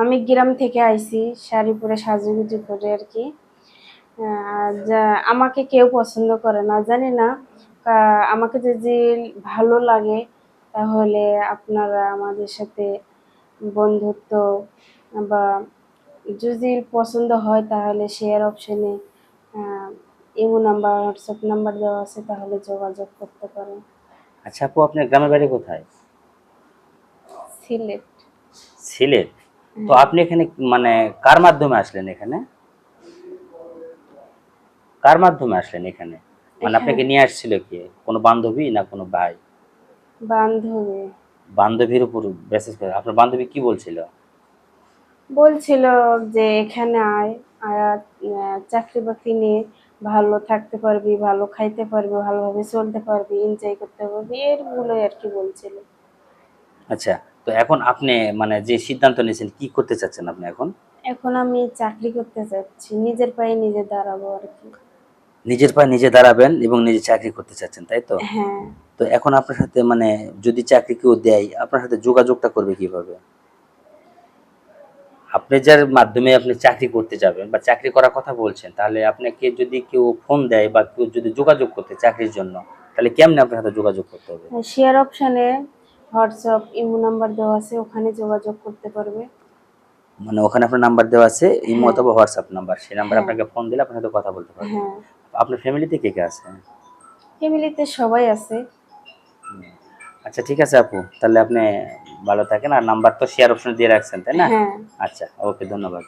আমি গ্রাম থেকে আইছি শাড়ি পরে সাজুগুজু করে আর কি। যা আমাকে কেউ পছন্দ করে না জানি না। আমাকে যদি ভালো লাগে তাহলে আপনারা আমাদের সাথে বন্ধুত্ব বা যদি পছন্দ হয় তাহলে শেয়ার অপশনে ইমো নাম্বার হোয়াটসঅ্যাপ নাম্বার দেওয়া আছে তাহলে যোগাযোগ করতে পারেন। আচ্ছা আপু আপনার গ্রামের বাড়ি কোথায়? সিলেট। সিলেট? তো আপনি এখানে মানে কার মাধ্যমে আসলেন এখানে? কার মাধ্যমে আসলেন এখানে? মানে আপনাকে নিয়ে আসছিল কি? কোনো বান্ধবী না কোনো ভাই? বান্ধবী। বান্ধবীর উপর মেসেজ করে। আপনার বান্ধবী কি বলছিল? বলছিল যে এখানে আয় আর চাকরি বাকরি নিয়ে ভালো থাকতে পারবি ভালো খাইতে পারবি ভালোভাবে চলতে পারবি এনজয় করতে পারবি এরগুলোই আর কি বলছিল। আচ্ছা তো এখন আপনি মানে যে সিদ্ধান্ত নিয়েছেন কি করতে চাচ্ছেন আপনি এখন? এখন আমি চাকরি করতে চাচ্ছি। নিজের পায়ে নিজে দাঁড়াবো আর কি। নিজের পায়ে নিজে দাঁড়াবেন এবং নিজে চাকরি করতে চাচ্ছেন তাই তো? হ্যাঁ। তো এখন আপনার সাথে মানে যদি চাকরি কেউ দেয় আপনার সাথে যোগাযোগটা করবে কীভাবে? আপনি যার মাধ্যমে আপনি চাকরি করতে যাবেন বা চাকরি করার কথা বলছেন তাহলে আপনাকে যদি কেউ ফোন দেয় বা কেউ যদি যোগাযোগ করতে চাকরির জন্য তাহলে কেমনে আপনার সাথে যোগাযোগ করতে হবে? শেয়ার অপশানে হোয়াটসঅ্যাপ ইমো নাম্বার দেওয়া আছে ওখানে যোগাযোগ করতে পারবে। মানে ওখানে আপনার নাম্বার দেওয়া আছে ইমো হ্যাঁ। অথবা হোয়াটসঅ্যাপ নাম্বার। সেই নাম্বার হ্যাঁ। আপনাকে ফোন দিলে আপনার সাথে কথা বলতে পারবেন হ্যাঁ। আপনার ফ্যামিলিতে কে কে আছে? ফ্যামিলিতে সবাই আছে। আচ্ছা ঠিক আছে আপু। তাহলে আপনি ভালো থাকেন। আর নাম্বার তো শেয়ার অপশন দিয়ে রাখছেন তাই না? হ্যাঁ। আচ্ছা ওকে ধন্যবাদ।